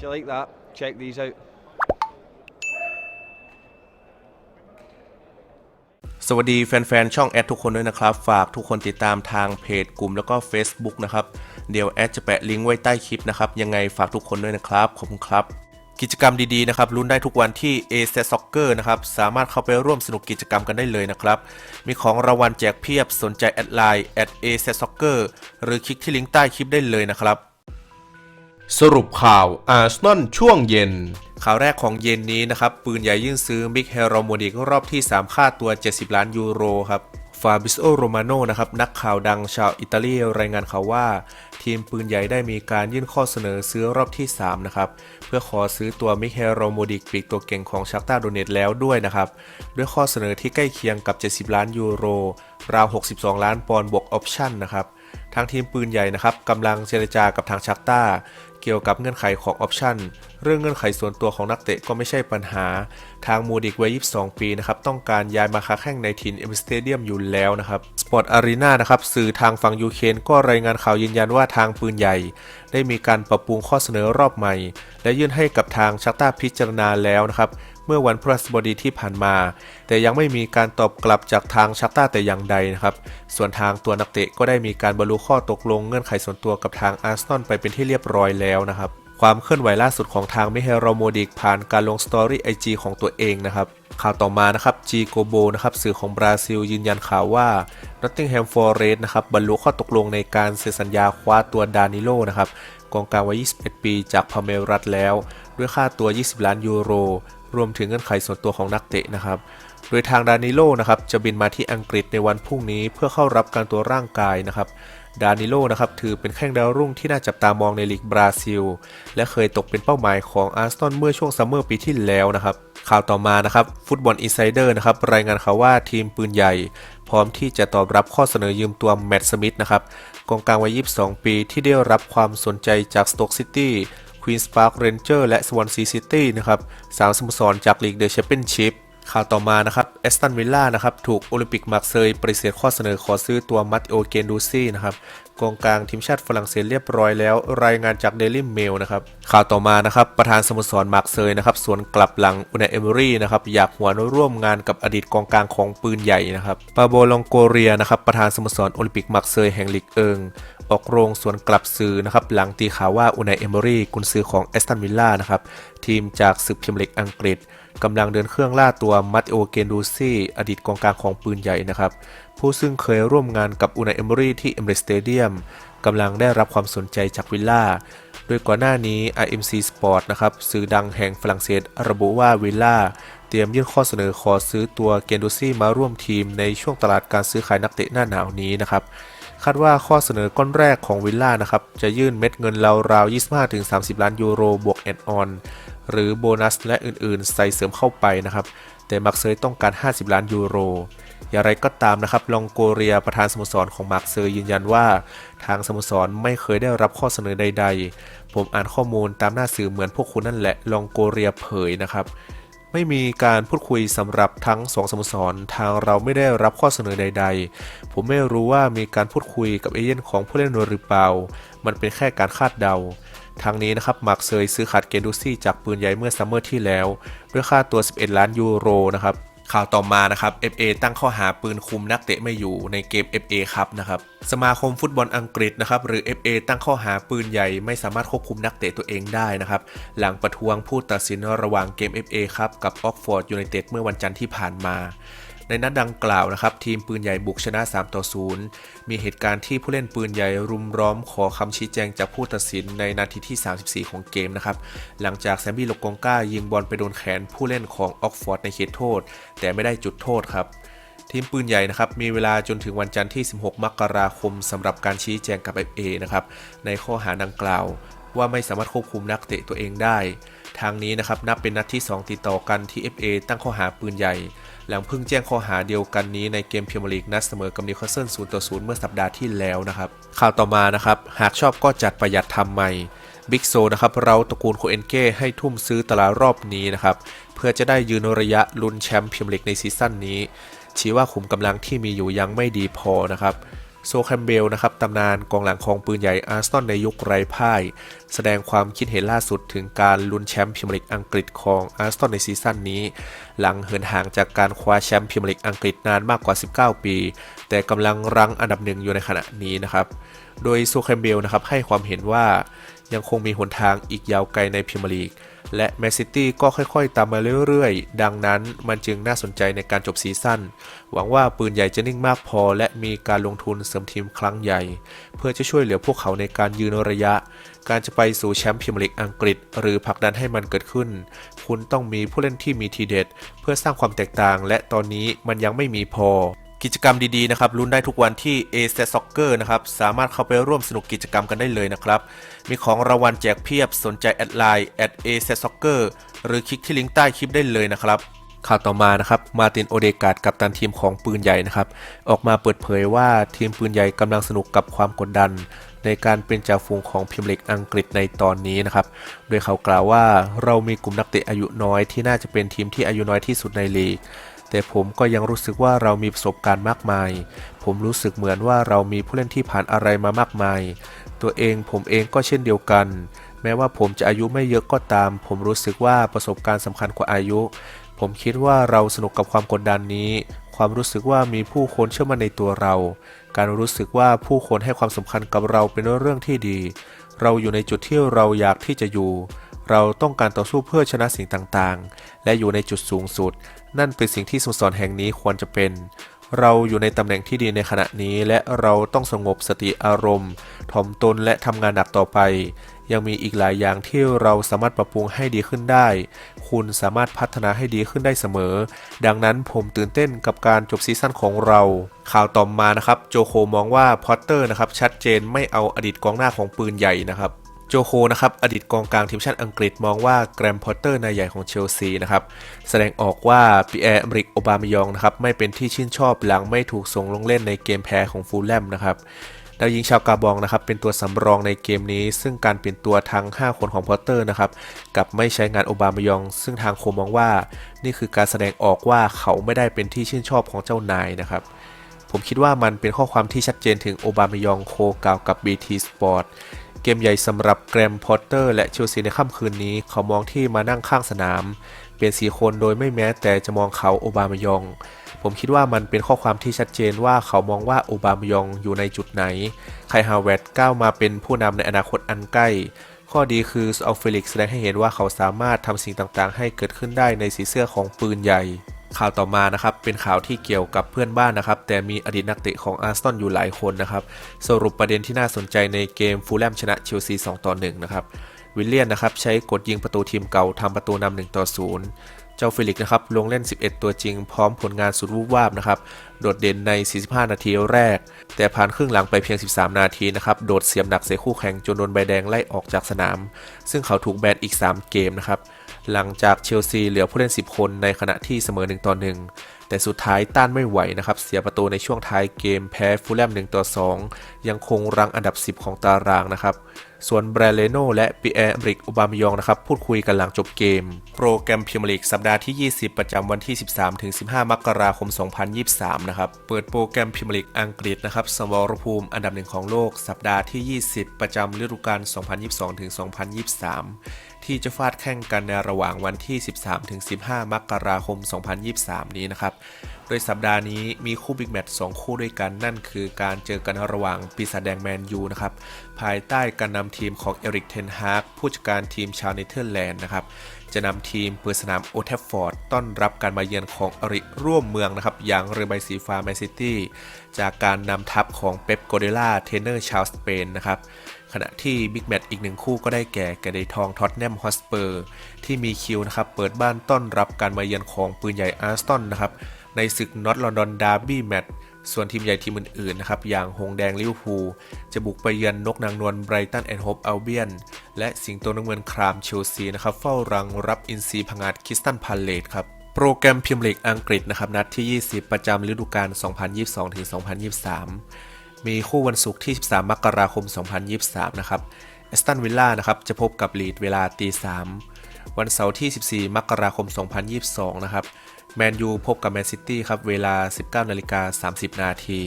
If you like that, check these out. สวัสดีแฟนๆ ช่องแอดทุกคนด้วยนะครับ ฝากทุกคนติดตามทางเพจกลุ่มแล้วก็ Facebook นะครับ เดี๋ยวแอดจะแปะลิงก์ไว้ใต้คลิปนะครับ ยังไงฝากทุกคนด้วยนะครับ ขอบคุณครับ กิจกรรมดีๆ นะครับลุ้นได้ทุกวันที่ a s e Soccer นะครับ สามารถเข้าไปร่วมสนุกกิจกรรมกันได้เลยนะครับ มีของรางวัลแจกเพียบสนใจแอดไลน์ a s e Soccer หรือคลิกที่ลิงก์ใต้คลิปได้เลยนะครับ สรุปข่าวอาร์เซนอลช่วงเย็น ข่าวแรกของเย็นนี้นะครับ ปืนใหญ่ยื่นซื้อมิกเฮโรโมดิกรอบที่ 3 ค่าตัว 70 ล้านยูโรครับฟาบิโอโรมาโนนะครับนักข่าวดังชาวอิตาลีรายงานข่าวว่า ทีมปืนใหญ่ได้มีการยื่นข้อเสนอซื้อรอบที่ 3 นะครับ เพื่อขอซื้อตัวมิกเฮโรโมดิกปีกตัวเก่งของชักตาโดเนตแล้วด้วยนะครับ ด้วยข้อเสนอที่ใกล้เคียงกับ 70 ล้านยูโร ราว 62 ล้านปอนด์บวกออปชั่นนะครับทางทีมปืนใหญ่นะครับกำลังเจรจากับทางชักตา เกี่ยวกับเงื่อนไขของออปชันเรื่องเงื่อนไขส่วนตัวของนักเตะก็ไม่ใช่ปัญหา ทางมูดิกวัย 22 ปีนะครับ ต้องการย้ายมาค้าแข่งในทินเอ็มสเตเดียมอยู่แล้วนะครับสปอร์ตอารีนานะครับ สื่อทางฝั่งยูเครนก็รายงานข่าวยืนยันว่าทางปืนใหญ่ ได้มีการปรับปรุงข้อเสนอรอบใหม่ และยื่นให้กับทางชักตาพิจารณาแล้วนะครับ มื่อวันพฤหัสบดีที่ผ่านมา แต่ยังไม่มีการตอบกลับจากทางชักต้าแต่อย่างใดนะครับ ส่วนทางตัวนักเตะก็ได้มีการบรรลุข้อตกลงเงื่อนไขส่วนตัวกับทางอาร์เซนอลไปเป็นที่เรียบร้อยแล้วนะครับความเคลื่อนไหวล่าสุดของทางมิเฮโรโมดิกผ่านการลงสตอรี่ไอจีของตัวเองนะครับ ข่าวต่อมานะครับจีโกโบนะครับสื่อของบราซิลยืนยันข่าวว่า Nottingham Forest นะครับบรรลุข้อตกลงในการเซ็นสัญญาคว้าตัวดานิโลนะครับกองกลางวัย 21 ปีจากพาเมรัสแล้ว ด้วยค่าตัว 20 ล้านยูโร รวมถึงเงื่อนไขส่วนตัวของนักเตะนะครับ โดยทางดานิโลนะครับจะบินมาที่อังกฤษในวันพรุ่งนี้เพื่อเข้ารับการตัวร่างกายนะครับดานิโลนะครับถือเป็นแข้งดาวรุ่งที่น่าจับตามองในลีกบราซิล และเคยตกเป็นเป้าหมายของอาร์เซนอลเมื่อช่วงซัมเมอร์ปีที่แล้วนะครับ ข่าวต่อมานะครับฟุตบอลอินไซเดอร์นะครับรายงานข่าวว่าทีมปืนใหญ่ พร้อมที่จะตอบรับข้อเสนอยืมตัวแมตต์สมิธนะครับกองกลางวัย 22 ปีที่ได้รับความสนใจจากสโตกซิตี้ ควีนส์พาร์คเรนเจอร์และสวอนซีซิตี้นะครับสามสโมสรจากลีกเดอะแชมเปี้ยนชิพข่าวต่อมานะครับเอสตันวิลล่านะครับถูกโอลิมปิกมาร์เซย์ปฏิเสธข้อเสนอขอซื้อตัวมัตโอเกนดูซี่นะครับ กองกลางทีมชาติฝรั่งเศสเรียบร้อยแล้ว รายงานจากเดลิเมลนะครับข่าวต่อมานะครับประธานสโมสรมาร์เซยนะครับสวนกลับหลังอุนเอเมอรี่นะครับอยากหัวร่วมงานกับอดีตกองกลางของปืนใหญ่นะครับปาโบลองโกเรียนะครับประธานสโมสรโอลิมปิกมาร์เซยแห่งลีกเอิงออกโรงสวนกลับสื่อนะครับหลังตีข่าวว่าอุนายเอเมอรี่กุนซือของแอสตันวิลล่านะครับทีมจากศึกพรีเมียร์ลีกอังกฤษกำลังเดินเครื่องล่าตัวมัตโอเกนดูซี่อดีตกองกลางของปืนใหญ่นะครับ ผู้ซึ่งเคยร่วมงานกับอุนายเอมอรี่ที่เอมเรสเตเดียมกำลังได้รับความสนใจจากวิลล่าโดยก่อนหน้านี้ IMC Sport นะครับสื่อดังแห่งฝรั่งเศสระบุว่าวิลล่าเตรียมยื่นข้อเสนอขอซื้อตัวเกนดูซี่มาร่วมทีมในช่วงตลาดการซื้อขายนักเตะหน้าหนาวนี้นะครับคาดว่าข้อเสนอก้อนแรกของวิลล่านะครับจะยื่นเม็ดเงินราวๆ25-30 ล้านยูโรบวกแอนออน หรือโบนัสและอื่นๆ ใส่เสริมเข้าไปนะครับ แต่มักเซยต้องการ 50 ล้านยูโร อย่างไรก็ตามนะครับ ลองโกเรียประธานสโมสรของมาร์กเซยยืนยันว่า ทางสโมสรไม่เคยได้รับข้อเสนอใด ๆ ผมอ่านข้อมูลตามหน้าสื่อเหมือนพวกคุณนั่นแหละ ลองโกเรียเผยนะครับไม่มีการพูดคุยสำหรับทั้งสองสโมสร ทางเราไม่ได้รับข้อเสนอใดๆ ผมไม่รู้ว่ามีการพูดคุยกับเอเย่นของผู้เล่นหรือเปล่า มันเป็นแค่การคาดเดา ทางนี้นะครับมาร์กเซยซื้อขาดเกนดูซี่จากปืนใหญ่เมื่อซัมเมอร์ที่แล้ว ด้วยค่าตัว 11 ล้านยูโรนะครับ ข่าวต่อมานะครับ FA ตั้งข้อหาปืนคุมนักเตะไม่อยู่ในเกม FA ครับนะครับ สมาคมฟุตบอลอังกฤษนะครับหรือ FA ตั้งข้อหาปืนใหญ่ไม่สามารถควบคุมนักเตะตัวเองได้นะครับ หลังประท้วงผู้ตัดสินระหว่างเกม FA ครับกับออกฟอร์ดยูไนเต็ดเมื่อวันจันทร์ที่ผ่านมา ในนัดดังกล่าวนะครับ ทีมปืนใหญ่บุกชนะ 3 ต่อ 0 มีเหตุการณ์ที่ผู้เล่นปืนใหญ่รุมล้อมขอคำชี้แจงจากผู้ตัดสินในนาทีที่ 34 ของเกมนะครับ หลังจากแซมบี้โลกงก้ายิงบอลไปโดนแขนผู้เล่นของออกฟอร์ดในเขตโทษ แต่ไม่ได้จุดโทษครับทีมปืนใหญ่นะครับมีเวลาจนถึงวันจันทร์ที่ 16 มกราคมสำหรับการชี้แจงกับ FA นะครับในข้อหาดังกล่าว ว่าไม่สามารถควบคุมนักเตะตัวเองได้ ทางนี้นะครับนับเป็นนัดที่ 2 ติดต่อกันที่ FA ตั้งข้อหาปืนใหญ่ หลังเพิ่งแจ้งข้อหาเดียวกันนี้ในเกมเมียร์ลีกนัดเสมอกับนิวคาสเซิล0ต่อ0เมื่อสัปดาห์ที่แล้วนะครับ ข่าวต่อมานะครับ หากชอบก็จัดประหยัดทำใหม่บิ๊กโซนะครับเราตระกูลโคเอนเก้ให้ทุ่มซื้อตลาดรอบนี้นะครับ เพื่อจะได้ยืนระยะลุ้นแชมป์เมียร์ลีกในซีซั่นนี้ชี้ว่าขุมกำลังที่มีอยู่ยังไม่ดีพอนะครับ โซแคมเบลนะครับตำนานกองหลังของปืนใหญ่อาร์สตันในยุคไร้พ่าย แสดงความคิดเห็นล่าสุดถึงการลุ้นแชมป์พิมลิกอังกฤษของอาร์สตันในซีซั่นนี้ หลังเหินห่างจากการคว้าแชมป์พิมลิกอังกฤษนานมากกว่า 19 ปี แต่กำลังรั้งอันดับหนึ่งอยู่ในขณะนี้นะครับ โดยโซแคมเบลนะครับให้ความเห็นว่า ยังคงมีหนทางอีกยาวไกลในพรีเมียร์ลีก และแมนซิตี้ก็ค่อยๆ ตามมาเรื่อยๆ ดังนั้นมันจึงน่าสนใจในการจบซีซั่น หวังว่าปืนใหญ่จะนิ่งมากพอ และมีการลงทุนเสริมทีมครั้งใหญ่ เพื่อจะช่วยเหลือพวกเขาในการยืนระยะ การจะไปสู่แชมป์พรีเมียร์ลีกอังกฤษ หรือผลักดันให้มันเกิดขึ้น คุณต้องมีผู้เล่นที่มีทีเด็ด เพื่อสร้างความแตกต่าง และตอนนี้มันยังไม่มีพอ กิจกรรมดีๆนะครับลุ้นได้ทุกวันที่ a s e Soccer นะครับสามารถเข้าไปร่วมสนุกกิจกรรมกันได้เลยนะครับ มีของรางวัลแจกเพียบสนใจแอดไลน์ at a s e Soccer หรือคลิกที่ลิงก์ใต้คลิปได้เลยนะครับข่าวต่อมานะครับมาตินโอเดกาดกับตันทีมของปืนใหญ่นะครับออกมาเปิดเผยว่าทีมปืนใหญ่กำลังสนุกกับความกดดัน ในการเป็นจ่าฝูงของพรีเมียร์ลีกอังกฤษในตอนนี้นะครับโดยเขากล่าวว่าเรามีกลุ่มนักเตะอายุน้อยที่น่าจะเป็นทีมที่อายุน้อยที่สุดในลีก แต่ผมก็ยังรู้สึกว่าเรามีประสบการณ์มากมาย ผมรู้สึกเหมือนว่าเรามีผู้เล่นที่ผ่านอะไรมามากมาย ตัวเองผมเองก็เช่นเดียวกัน แม้ว่าผมจะอายุไม่เยอะก็ตาม ผมรู้สึกว่าประสบการณ์สำคัญกว่าอายุ ผมคิดว่าเราสนุกกับความกดดันนี้ ความรู้สึกว่ามีผู้คนเชื่อมั่นในตัวเรา การรู้สึกว่าผู้คนให้ความสำคัญกับเราเป็นเรื่องที่ดี เราอยู่ในจุดที่เราอยากที่จะอยู่ เราต้องการต่อสู้เพื่อชนะสิ่งต่างๆ และอยู่ในจุดสูงสุด นั่นเป็นสิ่งที่สโมสรแห่งนี้ควรจะเป็น เราอยู่ในตำแหน่งที่ดีในขณะนี้ และเราต้องสงบสติอารมณ์ถ่อมตนและทำงานหนักต่อไป ยังมีอีกหลายอย่างที่เราสามารถปรับปรุงให้ดีขึ้นได้ คุณสามารถพัฒนาให้ดีขึ้นได้เสมอ ดังนั้นผมตื่นเต้นกับการจบซีซั่นของเรา ข่าวต่อมานะครับ โจโคมองว่าพอตเตอร์นะครับชัดเจนไม่เอาอดีตกองหน้าของปืนใหญ่นะครับ โจโคนะครับอดีตกองกลางทีมชาติอังกฤษมองว่าแกรมพอตเตอร์นายใหญ่ของเชลซีนะครับแสดงออกว่าปีแอร์อเมริกโอบามายองนะครับไม่เป็นที่ชื่นชอบหลังไม่ถูกส่งลงเล่นในเกมแพ้ของฟูลแลมนะครับดาวยิงชาวกาบองนะครับเป็นตัวสำรองในเกมนี้ ซึ่งการเปลี่ยนตัวทั้ง 5 คนของพอตเตอร์นะครับกับไม่ใช้งานโอบามายอง ซึ่งทางโคมองว่า นี่คือการแสดงออกว่าเขาไม่ได้เป็นที่ชื่นชอบของเจ้านายนะครับผมคิดว่ามันเป็นข้อความที่ชัดเจนถึงโอบามายองโคกล่าวกับ BT Sport เกมใหญ่สำหรับแกรมพอตเตอร์และเชลซีในค่ำคืนนี้ เขามองที่มานั่งข้างสนาม เปลี่ยนสีคนโดยไม่แม้แต่จะมองเขาโอบามายอง ผมคิดว่ามันเป็นข้อความที่ชัดเจนว่าเขามองว่าโอบามายองอยู่ในจุดไหน ไคฮาวเวตก้าวมาเป็นผู้นำในอนาคตอันใกล้ ข้อดีคือซอลเฟลิกแสดงให้เห็นว่าเขาสามารถทำสิ่งต่างๆ ให้เกิดขึ้นได้ในสีเสื้อของปืนใหญ่ ข่าวต่อมานะครับเป็นข่าวที่เกี่ยวกับเพื่อนบ้านนะครับ แต่มีอดีตนักเตะของอาร์เซนอลอยู่หลายคนนะครับ สรุปประเด็นที่น่าสนใจในเกมฟูลแลมชนะเชลซี2ต่อ1นะครับวิลเลียนนะครับใช้กดยิงประตูทีมเก่าทำประตูนำ1ต่อ0เจ้าฟิลิกนะครับลงเล่น 11 ตัวจริง พร้อมผลงานสุดวูบวาบนะครับโดดเด่นใน 45 นาทีแรก แต่ผ่านครึ่งหลังไปเพียง 13 นาทีนะครับโดดเสียบหนักใส่คู่แข่งจนโดนใบแดงไล่ออกจากสนาม ซึ่งเขาถูกแบนอีก 3 เกมนะครับ หลังจากเชลซีเหลือผู้เล่น 10 คนในขณะที่เสมอ1ต่อ1แต่สุดท้ายต้านไม่ไหวนะครับ เสียประตูในช่วงท้ายเกมแพ้ฟูลแลม1ต่อ2ยังคงรังอันดับ 10 ของตารางนะครับ ส่วนแบรเลโนและปีแอร์บริกอุบามยองนะครับพูดคุยกันหลังจบเกม โปรแกรมพรีเมียร์ลีกสัปดาห์ที่ 20 ประจำวันที่ 13-15 มกราคม 2023 นะครับ เปิดโปรแกรมพรีเมียร์ลีกอังกฤษนะครับสมรภูมิอันดับหนึ่งของโลกสัปดาห์ที่ 20 ประจำฤดูกาล 2022-2023 ที่จะฟาดแข่งกันในระหว่างวันที่ 13-15 มกราคม 2023 นี้นะครับ โดยสัปดาห์นี้มีคู่บิ๊กแมตช์2คู่ด้วยกัน นั่นคือการเจอกันระหว่างปีศาจแดงแมนยูนะครับ ภายใต้การนำทีมของเอริกเทนฮากผู้จัดการทีมชาวเนเธอร์แลนด์นะครับ จะนำทีมเปิดสนามโอเทฟฟอร์ดต้อนรับการมาเยือนของอริร่วมเมืองนะครับ อย่างเรือใบสีฟ้าแมนซิตี้จากการนำทัพของเป๊ปโกเดล่าเทนเนอร์ชาวสเปนนะครับขณะที่บิ๊กแมตช์อีกหนึ่งคู่ก็ได้แก่แกเดทองท็อตแนมฮอสเปอร์ที่มีคิวนะครับเปิดบ้านต้อนรับการมาเยือนของปืนใหญ่อาร์สตันนะครับ ในศึกน็อตลอนดอนดาร์บี้แมตช์ส่วนทีมใหญ่ทีมอื่นๆนะครับอย่างหงแดงลิเวอร์พูลจะบุกไปเยือนนกนางนวลไบรตันแอนด์โฮปอัลเบียนและสิงโตน้ำเงินครามเชลซีนะครับเฝ้ารังรับอินซีพังอาดคิสตันพาเลตครับโปรแกรมพรีเมียร์ลีกอังกฤษนะครับนัดที่ 20 ประจำฤดูกาล 2022-2023 มีคู่วันศุกร์ที่ 13 มกราคม 2023 นะครับแอสตันวิลล่านะครับจะพบกับลีดเวลาตี 3 วันเสาร์ที่ 14 มกราคม 2022 นะครับ แมนยูพบกับแมนซิตี้ครับเวลา 19นาฬิกา30 นาที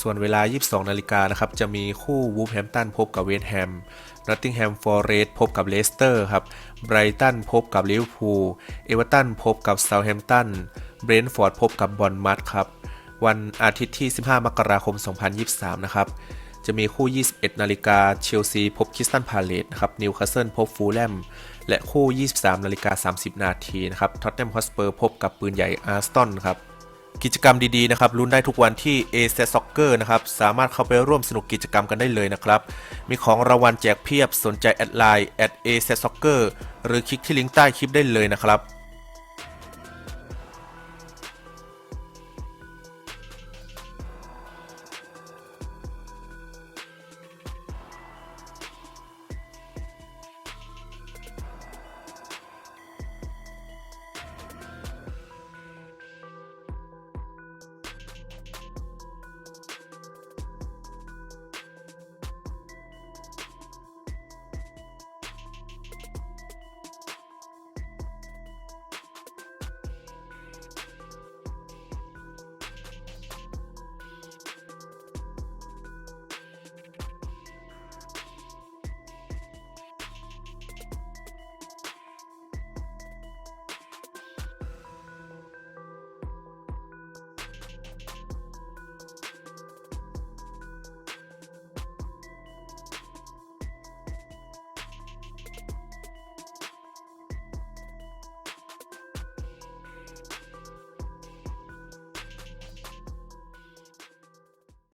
ส่วนเวลา 22นาฬิกานะครับจะมีคู่วูฟแฮมตันพบกับเวสต์แฮมนอตติงแฮมฟอร์เรสพบกับเลสเตอร์ครับไบรตันพบกับลิเวอร์พูลเอเวอร์ตันพบกับเซาท์แฮมตันเบรนท์ฟอร์ดพบกับบอลมัดครับวันอาทิตย์ที่ 15 มกราคม 2023 นะครับ จะมีคู่ 21 นาฬิกาเชลซีพบคริสตันพาเลตนะครับนิวคาสเซิลพบฟูลแลมและคู่ 23 นาฬิกา 30 นาทีนะครับท็อตแนมฮอสเปอร์พบกับปืนใหญ่อาร์สตันครับกิจกรรมดีๆนะครับลุ้นได้ทุกวันที่ a s e t Soccer นะครับสามารถเข้าไปร่วมสนุกกิจกรรมกันได้เลยนะครับ มีของรางวัลแจกเพียบสนใจแอดไลน์ a s e t Soccer หรือคลิกที่ลิงก์ใต้คลิปได้เลยนะครับ